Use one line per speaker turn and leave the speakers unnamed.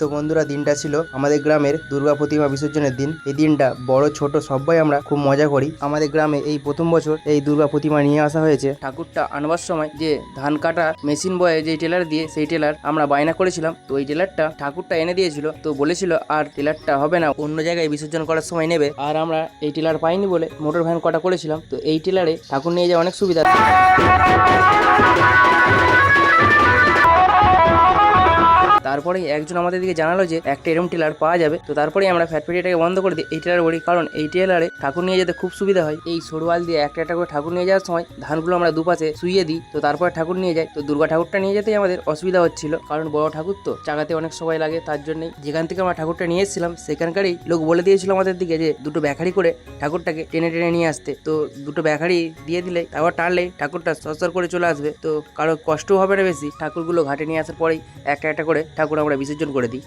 তো বন্ধুরা, দিনটা ছিল আমাদের গ্রামের দুর্গা প্রতিমা বিসর্জনের দিন। এই দিনটা বড়, ছোট সবাই আমরা খুব মজা করি। আমাদের গ্রামে এই প্রথম বছর এই দুর্গা প্রতিমা নিয়ে আসা হয়েছে। ঠাকুরটা আনবার সময় যে ধান কাটা মেশিন বয়ে যে টেলার দিয়ে সেই টেলার আমরা বায়না করেছিলাম। তো এই টেলারটা ঠাকুরটা এনে দিয়েছিল। তো বলেছিল, আর টেলারটা হবে না, অন্য জায়গায় বিসর্জন করার সময় নেবে। আর আমরা এই টেলার পাইনি বলে মোটর ভ্যান কটা করেছিলাম। তো এই টেলারে ঠাকুর নিয়ে যাওয়া অনেক সুবিধা। তারপরে একজন আমাদের দিকে জানালো যে একটা এরম টেলার পাওয়া যাবে। তো তারপরেই আমরা ফ্যাটফেটিটাকে বন্ধ করে দিই। এই টেলার বলি, কারণ এই টেলারে ঠাকুর নিয়ে যেতে খুব সুবিধা হয়। এই সরুয়াল দিয়ে একটা একটা করে ঠাকুর নিয়ে যাওয়ার সময় ধানগুলো আমরা দুপাশে শুইয়ে দিই, তো তারপরে ঠাকুর নিয়ে যাই। তো দুর্গা ঠাকুরটা নিয়ে যেতেই আমাদের অসুবিধা হচ্ছিল, কারণ বড় ঠাকুর তো চাকাতে অনেক সময় লাগে, তার জন্যই যেখান থেকে আমরা ঠাকুরটা নিয়ে এসেছিলাম, সেখানকারই লোক বলে দিয়েছিল আমাদের দিকে যে দুটো ব্যাখারি করে ঠাকুরটাকে টেনে টেনে নিয়ে আসতে। তো দুটো ব্যাখারি দিয়ে দিলে তারপর টানলেই ঠাকুরটা সরসর করে চলে আসবে। তো কারও কষ্টও হবে না বেশি। ঠাকুরগুলো ঘাটে নিয়ে আসার পরেই একটা একটা করে ঠাকুর আমরা বিসর্জন করে দিই।